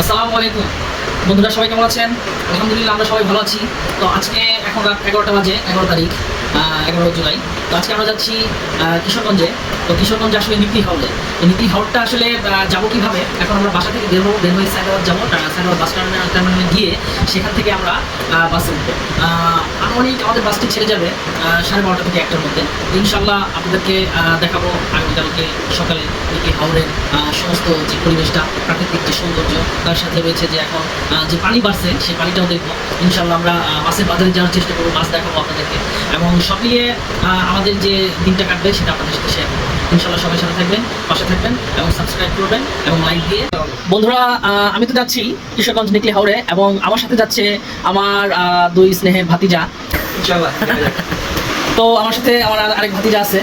আসসালামু আলাইকুম। বন্ধুরা, সবাই কেমন আছেন? আলহামদুলিল্লাহ, আমরা সবাই ভালো আছি। তো আজকে এখন রাত এগারোটা বাজে, এগারো তারিখ এগারো জুলাই। তো আজকে আমরা যাচ্ছি কিশোরগঞ্জে। তো কিশোরগঞ্জে আসলে নীতি হাউলে এই নীতি হাউলটা আসলে যাব কীভাবে? এখন আমরা বাসা থেকে বের হব বের হয়ে সাইদাবাদ যাব। সাইদাবাদ বাস টার্মিনাল টার্মিনালে গিয়ে সেখান থেকে আমরা বাসে উঠবো। আনুমানিক আমাদের বাসটি ছেড়ে যাবে সাড়ে বারোটা থেকে একটার মধ্যে। তো ইনশাল্লাহ আপনাদেরকে দেখাবো আগামীকালকে সকালে নীতি হাওড়ের সমস্ত যে পরিবেশটা প্রাকৃতিক যে সৌন্দর্য তার সাথে রয়েছে যে এখন যে পানি বাড়ছে সেই পানিটাও দেখব। ইনশাল্লাহ আমরা মাছের বাজারে যাওয়ার চেষ্টা করব বাস দেখাবো আপনাদেরকে। এবং সব মিলিয়ে আহ, আমাদের যে দিনটা কাটবে সেটা আপনাদের সাথে শেয়ার করব। ইনশাল্লাহ সবাই সাথে থাকবেন পাশে থাকবেন এবং সাবস্ক্রাইব করবেন এবং লাইক দিয়ে বন্ধুরা আমি তো যাচ্ছি কিশোরগঞ্জ নিকলি হাওড়ে এবং আমার সাথে যাচ্ছে আমার দুই স্নেহের ভাতিজা। তো আমার সাথে আমার আরেক ভাতিজা আছে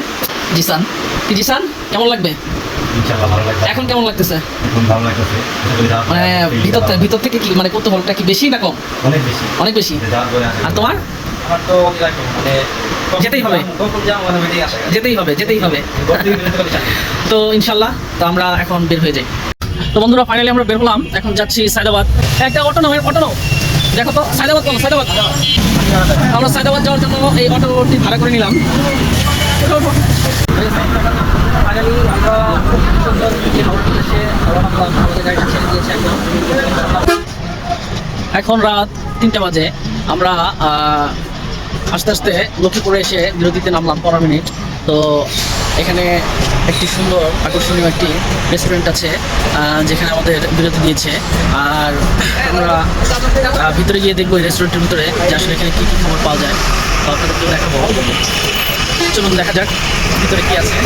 জিসান। জিসান? কেমন লাগবে? এখন কেমন লাগতেছে? মানে ভিতর ভিতর থেকে কি মানে কৌতূহলটা কি বেশি না কম? অনেক বেশি। অনেক বেশি? আর তোমার? আমার তো মানে যেতেই হবে। যেতেই হবে যেতেই হবে। তো ইনশাল্লাহ, তো আমরা এখন বের হয়ে যাই। তো বন্ধুরা ফাইনালি আমরা বের হলাম। এখন যাচ্ছি সাইদাবাদ একটা অটো নাও অটো নাও। দেখো তো সাইদাবাদ কোন সাইদাবাদ আমরা সাইদাবাদ যাওয়ার জন্য এই অটোটি ভাড়া করে নিলাম। এখন। রাত তিনটা বাজে। আমরা আস্তে আস্তে লক্ষ্মীপুরে এসে বিরতিতে নামলাম, পনেরো মিনিট। তো এখানে একটি সুন্দর আকর্ষণীয় একটি রেস্টুরেন্ট আছে যেখানে আমাদের বিরতি দিয়েছে। আর আমরা ভিতরে গিয়ে দেখব এই রেস্টুরেন্টের ভিতরে যে আসলে এখানে কী কী খাবার পাওয়া যায়। তো আপনাদেরকে দেখাবো। চলুন দেখা যাক ভিতরে কি আছে।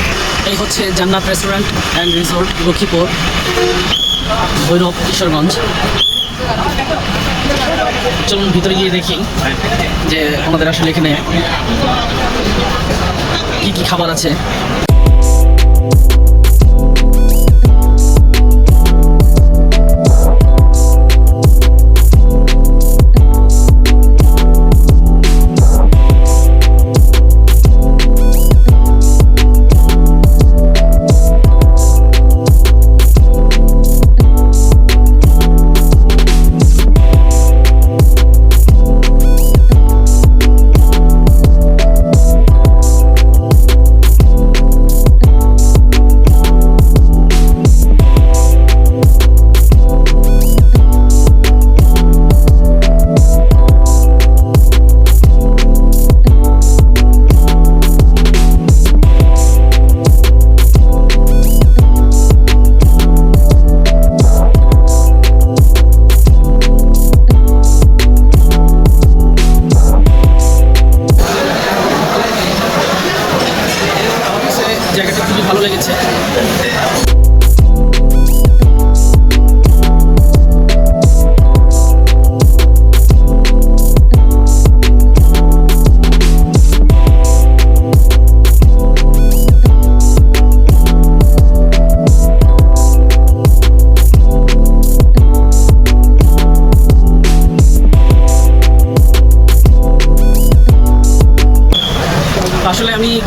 এই হচ্ছে Jannat restaurant and resort Lakshmipur, Bhairab, Kishoreganj. চলুন ভিতরে গিয়ে দেখি যে আমাদের আসলে এখানে কি কি খাবার আছে।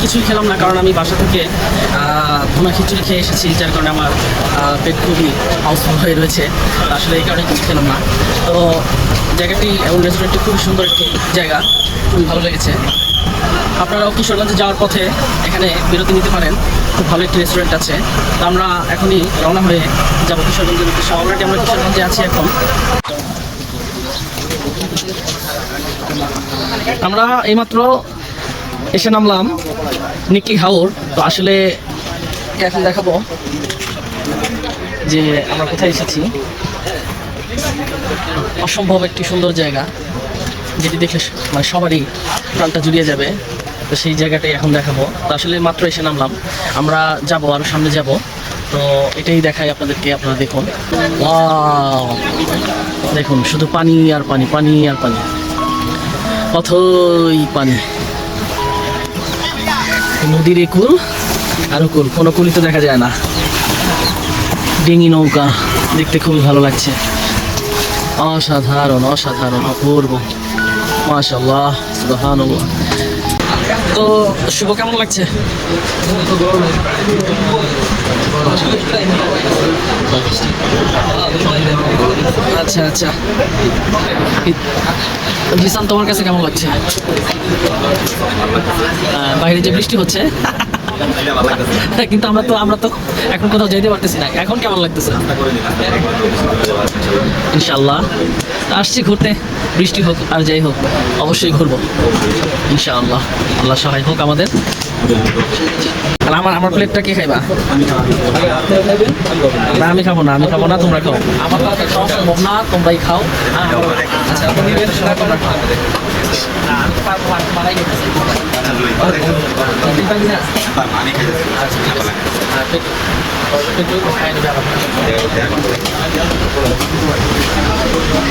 কিছুই খেলাম না, কারণ আমি বাসা থেকে ভুনা খিচুড়ি খেয়ে এসেছি, যার কারণে আমার পেট খুবই হাউসফুল হয়ে রয়েছে। আসলে এই কারণে কিছু খেলাম না। তো জায়গাটি এবং রেস্টুরেন্টটি খুবই সুন্দর একটি জায়গা, খুবই ভালো লেগেছে। আপনারাও কিশোরগঞ্জে যাওয়ার পথে এখানে বিরতি নিতে পারেন। খুব ভালো একটি রেস্টুরেন্ট আছে। তো আমরা এখনই রওনা হয়ে যাব কিশোরগঞ্জের উদ্দেশ্যে অলরেডি আমরা কিশোরগঞ্জে আছি এখন। আমরা এইমাত্র এসে নামলাম নিকি হাওর। তো আসলে এখন দেখাবো যে আমরা কোথায় এসেছি। অসম্ভব একটি সুন্দর জায়গা, যেটি দেখলে স- মানে সবারই প্রাণটা জুড়িয়ে যাবে। তো সেই জায়গাটাই এখন দেখাবো। তো আসলে মাত্র এসে নামলাম। আমরা যাব আরও সামনে যাব। তো এটাই দেখাই আপনাদেরকে, আপনারা দেখুন! দেখুন, শুধু পানি আর পানি পানি আর পানি। অথই পানি। নদীর কুল আর কুল, কোনো কুলই তো দেখা যায় না। ডিঙি নৌকা, দেখতে খুবই ভালো লাগছে। অসাধারণ অসাধারণ, অপূর্ব। মাশাল্লাহ সুবহানাল্লাহ। তো শুভ কেমন লাগছে? আচ্ছা আচ্ছা। জিসান, তোমার কাছে কেমন লাগছে? বাইরে যে বৃষ্টি হচ্ছে, কিন্তু আমরা তো আমরা তো এখন কোথাও যেতে পারতেছি না। এখন কেমন লাগতেছে? ইনশাল্লাহ আসছি ঘুরতে বৃষ্টি হোক আর যাই হোক অবশ্যই ঘুরবো ইনশাআল্লাহ। আল্লাহ সহায় হোক আমাদের। আর আমার আমার প্লেটটা কে খাইবা? না আমি খাব না আমি খাব না তোমরা খাও। আমার সম্ভব না তোমরাই খাও। হ্যাঁ, আচ্ছা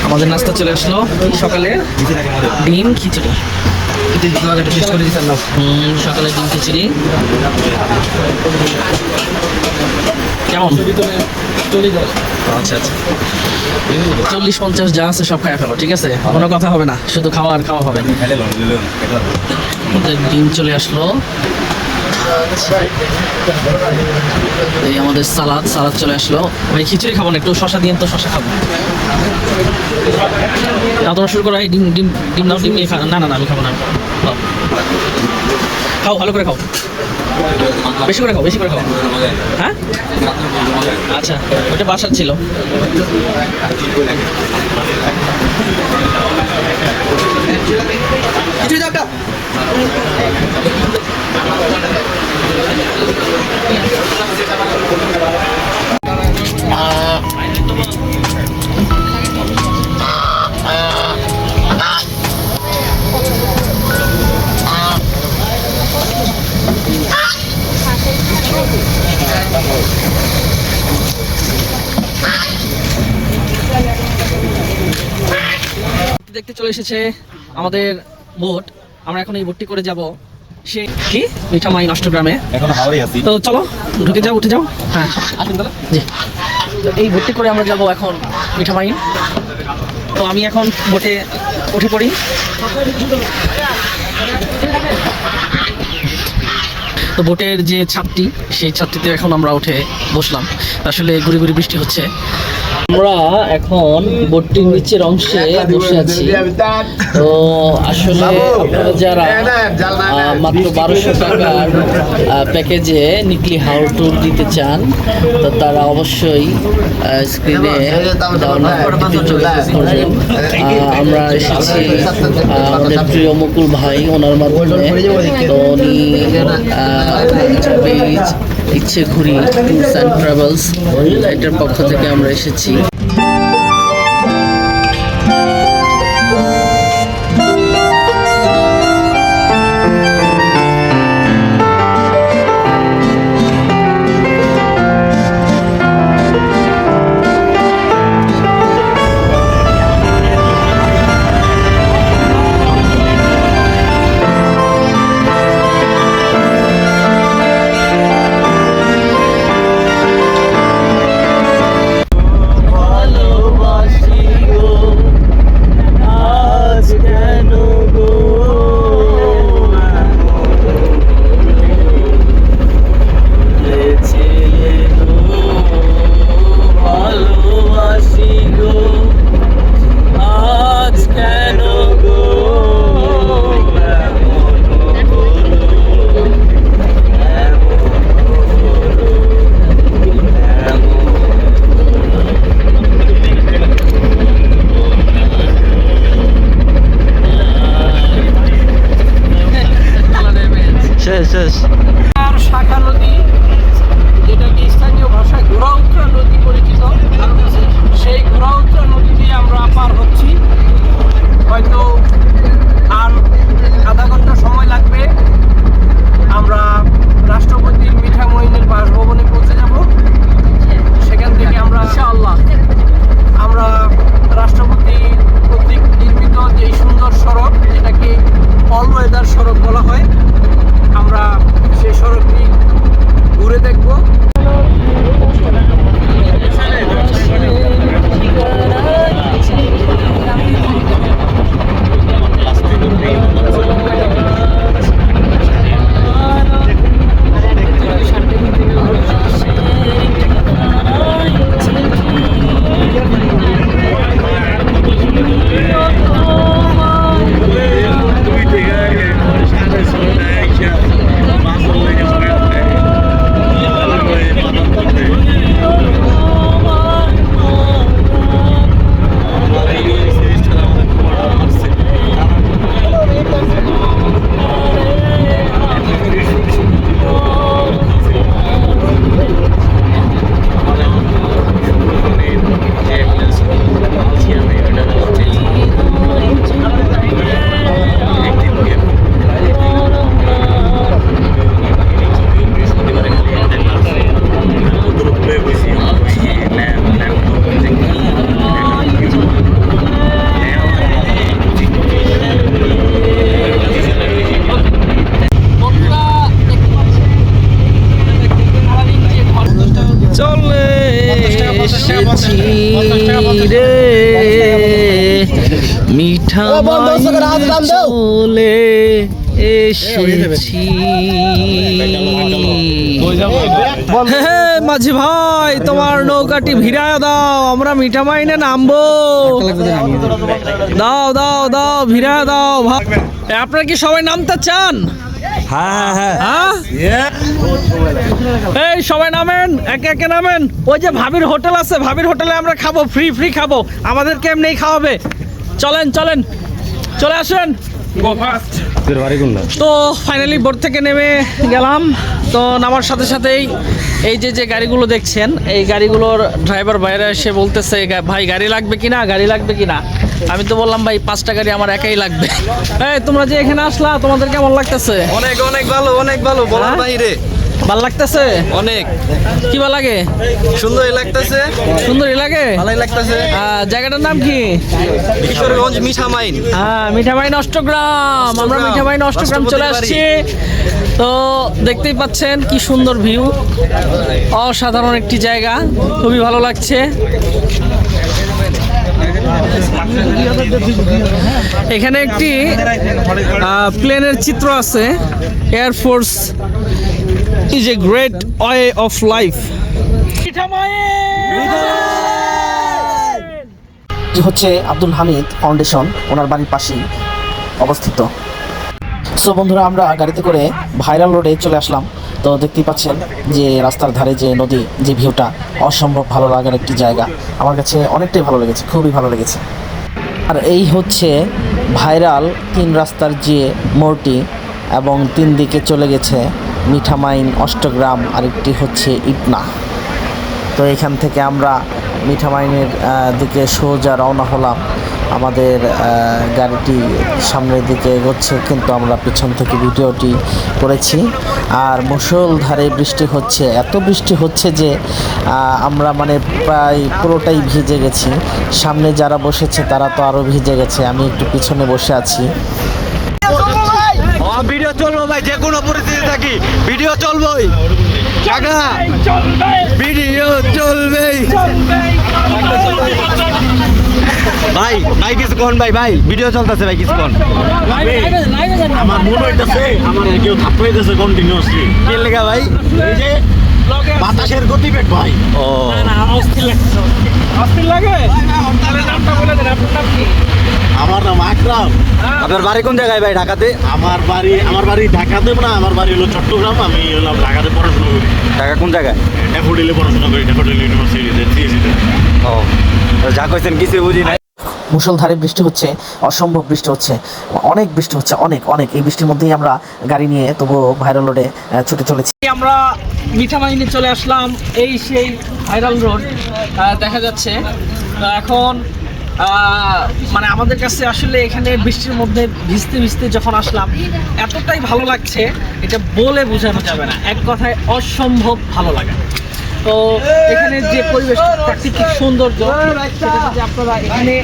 আমাদের নাস্তা চলে আসলো সকালে ডিম খিচুড়ি। হুম, সকালে ডিম খিচুড়ি। কেমন? আচ্ছা আচ্ছা। চল্লিশ পঞ্চাশ যা আছে সব খাওয়া ফেলো ঠিক আছে? কোনো কথা হবে না। শুধু খাওয়া আর খাওয়া হবে। ডিম চলে আসলো। এই আমাদের সালাদ সালাদ চলে আসলো। ভাই খিচুড়ি খাব না একটু শশা দিয়ে তো শশা খাব। না তোমরা শুরু করো ডিম ডিম ডিম নাও ডিম নিয়ে না না না আমি খাব না। খাও। ভালো করে খাও। বেশি করে খাও, বেশি করে খাও। হ্যাঁ? আচ্ছা ওটা বাসার ছিল। কিছুই দাও দেখতে চলে এসেছে আমাদের বোট। আমরা এখন এই বোটটি করে যাব। সে কি? মিঠামাই নষ্টগ্রামে। এখন হাওড়ে আছি। তো চলো ঢুকে যাও উঠে যাও। হ্যাঁ আসুন তাহলে। জি। তো এই ভর্তি করে আমরা যাব এখন মিঠামাইন তো আমি এখন বোটে উঠে পড়ি। তো বোটের যে ছাদটি সেই ছাদটিতে এখন আমরা উঠে বসলাম আসলে গুড়ি গুড়ি বৃষ্টি হচ্ছে আমরা এখন বোটটির নিচের অংশে বসে আছি তো আসলে আপনারা যারা মাত্র বারোশো টাকার প্যাকেজে নিকলি হাউ ট্যুর দিতে চান তো তারা অবশ্যই স্ক্রিনে আমরা এসেছি আমাদের প্রিয় মুকুল ভাই ওনার মাধ্যমে তো উনি ইচ্ছে ঘুরি ট্যুরস অ্যান্ড ট্রাভেলস এটার পক্ষ থেকে আমরা এসেছি। আর শাখা নদী যেটাকে স্থানীয় ভাষায় গোড়াউত্রা নদী পরিচিত সেই গোড়াউত্রা নদী দিয়ে আমরা পার হচ্ছি। হয়তো আর আধা ঘণ্টা সময় লাগবে। আমরা রাষ্ট্রপতি মিঠা মহিনের বাসভবনে পৌঁছে যাব। সেখান থেকে আমরা ইনশাআল্লাহ। আমরা রাষ্ট্রপতি কর্তৃক নির্মিত যে সুন্দর সড়ক যেটাকে অলওয়েদার সড়ক বলা হয় আমরা সেই সড়কটি ঘুরে দেখব। নৌকাটি ভিড়ায় দাও আমরা মিঠা মাইনে নামবো। দাও দাও দাও ভিড়ায় দাও আপনারা কি সবাই নামতে চান? হ্যাঁ হ্যাঁ। হ্যাঁ? এই সবাই নামেন একে একে নামেন। ওই যে ভাবির হোটেল আছে ভাবির হোটেলে আমরা খাব ফ্রি ফ্রি খাব। আমাদেরকে এমনি খাওয়াবে? চলেন চলেন। চলে আসেন। তো ফাইনালি বোর্ড থেকে নেমে গেলাম। তো নামার সাথে সাথেই এই যে যে গাড়িগুলো দেখছেন এই গাড়িগুলোর ড্রাইভার বাইরে এসে বলতেছে ভাই গাড়ি লাগবে কিনা? গাড়ি লাগবে কিনা? আমি তো বললাম ভাই পাঁচটা গাড়ি আমার একাই লাগবে। এই তোমরা যে এখানে আসলা তোমাদের কেমন লাগতেছে? অনেক অনেক ভালো অনেক ভালো বলার হ্যাঁ? বাইরে। ভালো লাগতেছে? অনেক। কি ভালো লাগে? সুন্দরই লাগতেছে। সুন্দরই লাগে? ভালোই লাগতেছে। জায়গাটার নাম কি? কিশোরগঞ্জ মিঠা মাইন হ্যাঁ মিঠামাইন অষ্টগ্রাম। আমরা মিঠামাইন অষ্টগ্রাম চলে আসছি। তো দেখতেই পাচ্ছেন কি সুন্দর ভিউ। অসাধারণ একটি জায়গা। খুবই ভালো লাগছে। এখানে একটি প্লেনের চিত্র আছে। Air force is a great way of life হচ্ছে আব্দুল হামিদ ফাউন্ডেশন, ওনার বাড়ির পাশেই অবস্থিত। সো বন্ধুরা, আমরা গাড়িতে করে ভাইরাল রোডে চলে আসলাম। তো দেখতেই পাচ্ছেন যে রাস্তার ধারে যে নদী, যে ভিউটা অসম্ভব ভালো লাগার একটি জায়গা। আমার কাছে অনেকটাই ভালো লেগেছে, খুবই ভালো লেগেছে। আর এই হচ্ছে ভাইরাল তিন রাস্তার যে মোড়টি এবং তিন দিকে চলে গেছে মিঠামাইন অষ্টগ্রাম আরেকটি হচ্ছে ইটনা তো এখান থেকে আমরা মিঠামাইনের দিকে সোজা রওনা হলাম। আমাদের গাড়িটি সামনের দিকে এগোচ্ছে, কিন্তু আমরা পেছন থেকে ভিডিওটি করেছি। আর মুষলধারে বৃষ্টি হচ্ছে, এত বৃষ্টি হচ্ছে যে আমরা মানে প্রায় পুরোটাই ভিজে গেছি। সামনে যারা বসেছে তারা তো আরও ভিজে গেছে, আমি একটু পিছনে বসে আছি ভিডিও চলবো ভাই যে কোনো থাকি ভিডিও চলবই। কাকা ভিডিও চলবেই। ভাই ভাই কিছুক্ষণ ভাই ভাই ভিডিও চলতেছে ভাই কিছুক্ষণ। আমার মনে হইতেছে আমার কেউ থাপ্পড় হইতেছে কন্টিনিউসলি কি লেখা ভাই? এই যে বাতাসের গতিবেগ ভাই। ও। অস্থির লাগে? তাহলে নামটা বলে দেন আপনার নাম কি? আমার নাম আকরাম। আপনার বাড়ি কোন জায়গায় ভাই ঢাকাতে? আমার বাড়ি আমার বাড়ি ঢাকাতে না আমার বাড়ি হলো চট্টগ্রাম আমি হলাম ঢাকাতে পড়াশোনা করি। ঢাকা কোন জায়গায়? ড্যাফোডিলে পড়াশোনা করি ড্যাফোডিল ইউনিভার্সিটিতে সিএসিতে ও যা কইছেন কিছু বুঝি নাই। মুষলধারে বৃষ্টি হচ্ছে অসম্ভব বৃষ্টি হচ্ছে অনেক বৃষ্টি হচ্ছে অনেক অনেক। এই বৃষ্টির মধ্যেই আমরা গাড়ি নিয়ে তবুও ভাইরাল রোডে ছুটে চলেছি। আমরা মিঠামাইনে চলে আসলাম এই সেই ভাইরাল রোড দেখা যাচ্ছে। এখন মানে আমাদের কাছে আসলে এখানে বৃষ্টির মধ্যে ভিজতে ভিজতে যখন আসলাম, এতটাই ভালো লাগছে, এটা বলে বোঝানো যাবে না। এক কথায় অসম্ভব ভালো লাগে। তো এখানে যে পরিবেশ প্রাকৃতিক সৌন্দর্য আপনারা এখানে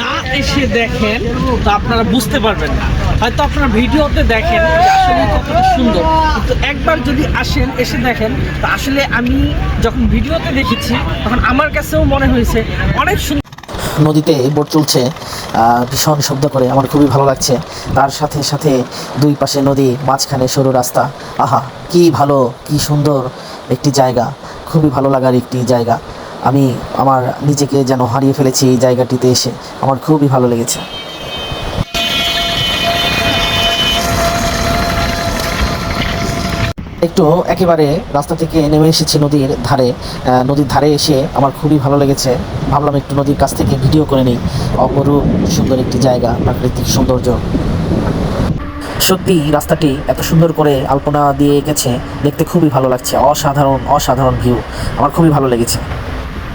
না এসে দেখেন, তো আপনারা বুঝতে পারবেন না। হয়তো আপনারা ভিডিওতে দেখেন আসলে কতটা সুন্দর। কিন্তু একবার যদি আসেন, এসে দেখেন, তো আসলে আমি যখন ভিডিওতে দেখেছি, তখন আমার কাছেও মনে হয়েছে, অনেক সুন্দর নদীতে বোট চলছে ভীষণ শব্দ করে, আমার খুবই ভালো লাগছে। তার সাথে সাথে দুই পাশে নদী, মাঝখানে সরু রাস্তা। আহা, কি ভালো, কি সুন্দর একটি জায়গা। খুবই ভালো লাগার একটি জায়গা। আমি আমার নিজেকে যেন হারিয়ে ফেলেছি এই জায়গাটিতে এসে। আমার খুবই ভালো লেগেছে। একটু একেবারে রাস্তা থেকে নেমে এসেছি নদীর ধারে। নদীর ধারে এসে আমার খুবই ভালো লেগেছে। ভাবলাম একটু নদীর কাছ থেকে ভিডিও করে নিই। অপরূপ সুন্দর একটি জায়গা, প্রাকৃতিক সৌন্দর্য। সত্যি, রাস্তাটি এত সুন্দর করে আলপনা দিয়ে গেছে দেখতে খুবই ভালো লাগছে। অসাধারণ অসাধারণ ভিউ আমার খুবই ভালো লেগেছে।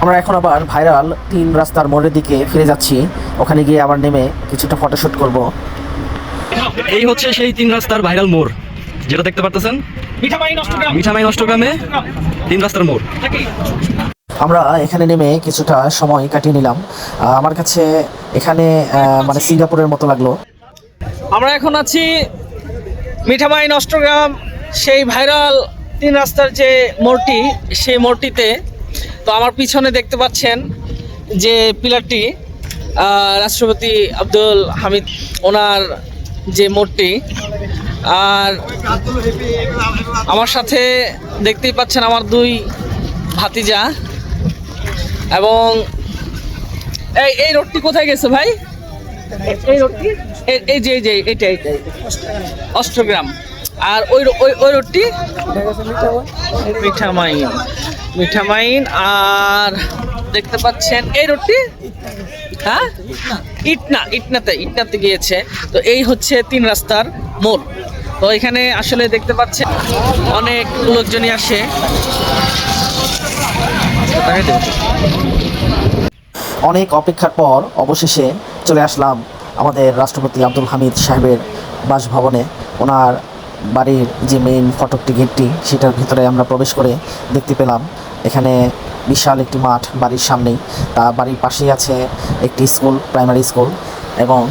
আমরা এখন আবার ভাইরাল তিন রাস্তার মোড়ের দিকে ফিরে যাচ্ছি। ওখানে গিয়ে আবার নেমে কিছুটা ফটোশ্যুট করব। এই হচ্ছে সেই তিন রাস্তার ভাইরাল মোড়। যেটা দেখতে পারতেছেন? মিঠামাই অষ্টগ্রামে তিন রাস্তার মোড়। আমরা এখানে নেমে কিছুটা সময় কাটিয়ে নিলাম। আমার কাছে এখানে মানে সিঙ্গাপুরের মতো লাগল। আমরা এখন আছি মিঠামাইন অষ্টগ্রাম সেই ভাইরাল তিন রাস্তার যে মোড়টি সেই মোড়টিতে। তো আমার পিছনে দেখতে পাচ্ছেন যে পিলারটি আহ, রাষ্ট্রপতি আব্দুল হামিদ ওনার যে মোড়টি। আর আমার সাথে দেখতেই পাচ্ছেন আমার দুই ভাতিজা এবং এই এই রোডটি কোথায় গেছে ভাই? এই রোডটি? এই- এই যে এই যে এইটা অষ্টগ্রাম। আর ওই ওই ওই রোডটি? মিঠামাইন। মিঠামাইন আর দেখতে পাচ্ছেন এই রোডটি? হ্যাঁ? ইটনা ইটনাতে ইটনাতে গিয়েছে। তো এই হচ্ছে তিন রাস্তার মোড়। তো এখানে আসলে দেখতে পাচ্ছেন অনেক লোকজনই আসে। অনেক অপেক্ষার পর অবশেষে চলে আসলাম আমাদের রাষ্ট্রপতি আব্দুল হামিদ সাহেবের বাসভবনে। ওনার বাড়ির যে মেইন ফটকটি গেটটি সেটার ভিতরে আমরা প্রবেশ করে দেখতে পেলাম। এখানে বিশাল একটি মাঠ বাড়ির সামনেই। তা বাড়ির পাশেই আছে একটি স্কুল প্রাইমারি স্কুল এবং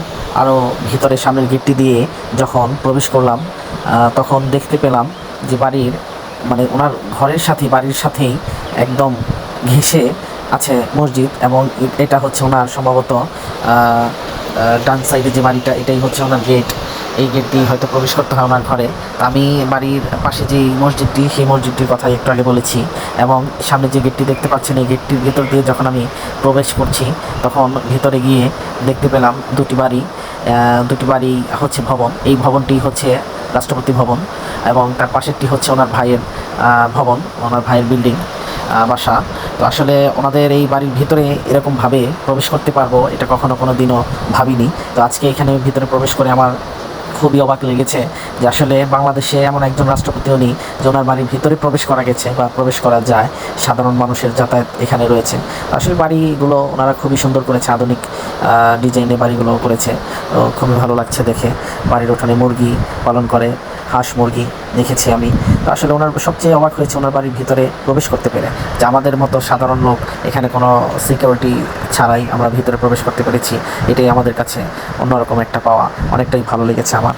আরও ভিতরে সামনের গেটটি দিয়ে যখন প্রবেশ করলাম তখন দেখতে পেলাম যে বাড়ির মানে ওনার ঘরের সাথে, বাড়ির সাথেই একদম ঘেঁষে আছে মসজিদ এবং এটা হচ্ছে ওনার সম্ভবত ডান সাইডে যে বাড়িটা, এটাই হচ্ছে ওনার গেট। এই গেট দিয়ে হয়তো প্রবেশ করতে হয় ওনার ঘরে। আমি বাড়ির পাশে যে মসজিদটি, সেই মসজিদটির কথা একটু আগে বলেছি এবং সামনে যে গেটটি দেখতে পাচ্ছেন, এই গেটটির ভেতর দিয়ে যখন আমি প্রবেশ করছি, তখন ভিতরে গিয়ে দেখতে পেলাম দুটি বাড়ি। দুটি বাড়ি হচ্ছে ভবন। এই ভবনটি হচ্ছে রাষ্ট্রপতি ভবন এবং তার পাশেরটি হচ্ছে ওনার ভাইয়ের ভবন, ওনার ভাইয়ের বিল্ডিং বাসা। তো আসলে ওনাদের এই বাড়ির ভিতরে এরকমভাবে প্রবেশ করতে পারব এটা কখনো কোনো দিনও ভাবিনি। তো আজকে এখানে ভিতরে প্রবেশ করে আমার খুবই অবাক লেগেছে যে আসলে বাংলাদেশে এমন একজন রাষ্ট্রপতি উনি যে ওনার বাড়ির ভিতরে প্রবেশ করা গেছে বা প্রবেশ করা যায়, সাধারণ মানুষের যাতায়াত এখানে রয়েছে। আসলে বাড়িগুলো ওনারা খুবই সুন্দর করেছে, আধুনিক ডিজাইনে বাড়িগুলো করেছে। খুবই ভালো লাগছে দেখে। বাড়ির ওঠানে মুরগি পালন করে। হাঁস মুরগি দেখেছি আমি। তো আসলে ওনার সবচেয়ে অবাক হয়েছে ওনার বাড়ির ভিতরে প্রবেশ করতে পেরে। যে আমাদের মতো সাধারণ লোক এখানে কোনো সিকিউরিটি ছাড়াই আমরা ভিতরে প্রবেশ করতে পেরেছি। এটাই আমাদের কাছে অন্যরকম একটা পাওয়া। অনেকটাই ভালো লেগেছে আমার।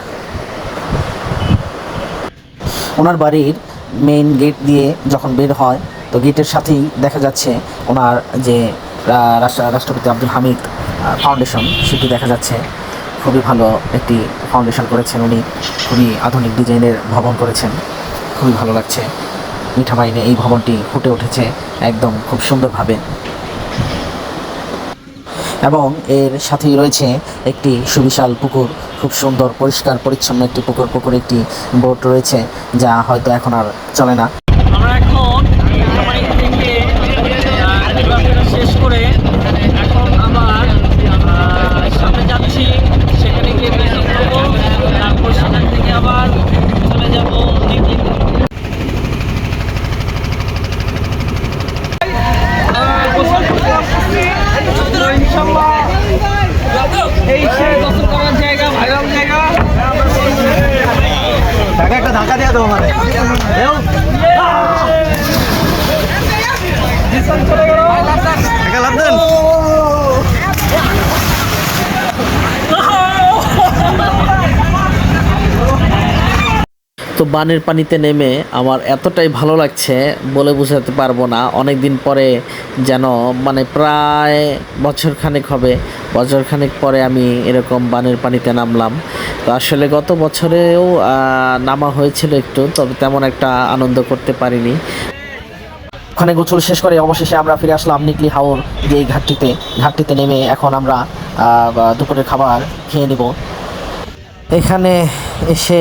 ওনার বাড়ির মেইন গেট দিয়ে যখন বের হয়, তো গেটের সাথেই দেখা যাচ্ছে ওনার যে রাষ্ট্র- রাষ্ট্রপতি আব্দুল হামিদ ফাউন্ডেশন সেটি দেখা যাচ্ছে। খুবই ভালো একটি ফাউন্ডেশন করেছেন। উনি খুবই আধুনিক ডিজাইনের ভবন করেছেন। খুবই ভালো লাগছে। মিঠা মিঠামাইনে এই ভবনটি ফুটে উঠেছে একদম খুব সুন্দরভাবে। এবং এর সাথেই রয়েছে একটি সুবিশাল পুকুর, খুব সুন্দর, পরিষ্কার, পরিচ্ছন্ন একটি পুকুর। পুকুর একটি বোট রয়েছে, যা হয়তো এখন আর চলে না আমরা এখন মিঠামাইন থেকে আহ, নির্বাচন শেষ করে এখন আবার আহ, সামনে যাচ্ছি সেখানে গিয়ে মিটিং করব তারপর সেখান থেকে আবার চলে যাব দিল্লি এই সে দর্শন করার জায়গা ভাইরাল জায়গা একটা ধাক্কা দিয়ে দেবো মানে লাভ দেন তো বানের পানিতে নেমে আমার এতটাই ভালো লাগছে বলে বোঝাতে পারব না। অনেক দিন পরে যেন মানে প্রায় বছরখানেক হবে। বছরখানেক পরে আমি এরকম বানের পানিতে নামলাম। তো আসলে গত বছরেও নামা হয়েছিল একটু, তবে তেমন একটা আনন্দ করতে পারিনি। ওখানে গোসল শেষ করে অবশেষে আমরা ফিরে আসলাম নিকলি হাওর যে ঘাটটিতে। ঘাটটিতে নেমে এখন আমরা দুপুরের খাবার খেয়ে নিব। এখানে এসে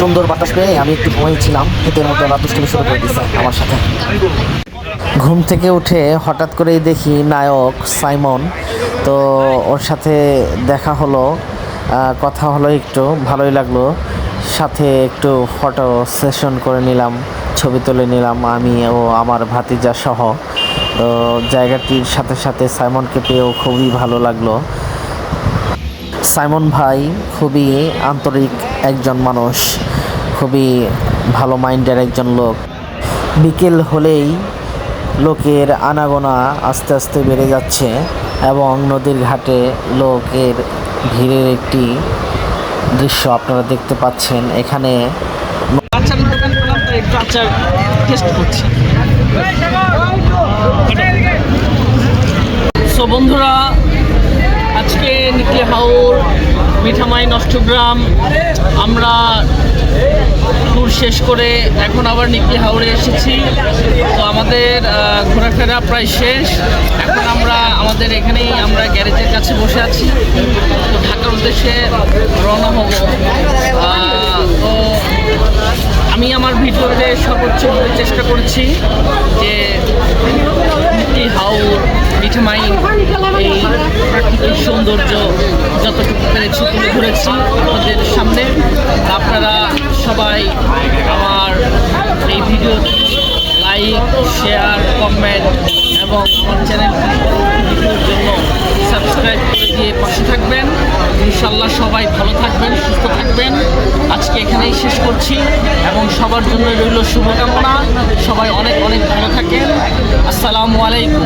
সুন্দর বাতাস পেয়ে আমি একটু ঘুমিয়েছিলাম শীতের মধ্যে রাত দুষ্টুমি শুরু করে দিচ্ছে আমার সাথে। ঘুম থেকে উঠে হঠাৎ করেই দেখি নায়ক সাইমন। তো ওর সাথে দেখা হলো কথা হলো একটু, ভালোই লাগল। সাথে একটু ফটো সেশন করে নিলাম, ছবি তুলে নিলাম, আমি ও আমার ভাতিজা সহ। তো জায়গাটির সাথে সাথে সাইমনকে পেয়েও খুবই ভালো লাগল। সাইমন ভাই খুবই আন্তরিক একজন মানুষ, খুবই ভালো মাইন্ডের একজন লোক। বিকেল হলেই লোকের আনাগোনা আস্তে আস্তে বেড়ে যাচ্ছে এবং নদীর ঘাটে লোকের ভিড়ের একটি দৃশ্য আপনারা দেখতে পাচ্ছেন। এখানে টেস্ট করছি। সো বন্ধুরা, আজকে নিকলে হাওর, মিঠামাই, নষ্টগ্রাম, আমরা ট্যুর শেষ করে এখন আবার নিকলি হাওড়ে এসেছি। তো আমাদের ঘোরাফেরা প্রায় শেষ। এখন আমরা আমাদের এখানেই আমরা গ্যারেজের কাছে বসে আছি। তো ঢাকার উদ্দেশ্যে রওনা হব। তো আমি আমার ভিডিওতে সর্বোচ্চ চেষ্টা করছি যে হাউ হাওর মিঠামাই এই প্রাকৃতিক সৌন্দর্য যতটুকু পেরেছি তুলে ধরেছি আপনাদের সামনে। আপনারা সবাই আমার এই ভিডিও লাইক শেয়ার কমেন্ট এবং আমার চ্যানেলটি জন্য সাবস্ক্রাইব করে দিয়ে পাশে থাকবেন। ইনশাল্লাহ সবাই ভালো থাকবেন, সুস্থ থাকবেন। আজকে এখানেই শেষ করছি এবং সবার জন্য রইল শুভকামনা। সবাই অনেক অনেক ভালো থাকেন। আসসালামু আলাইকুম।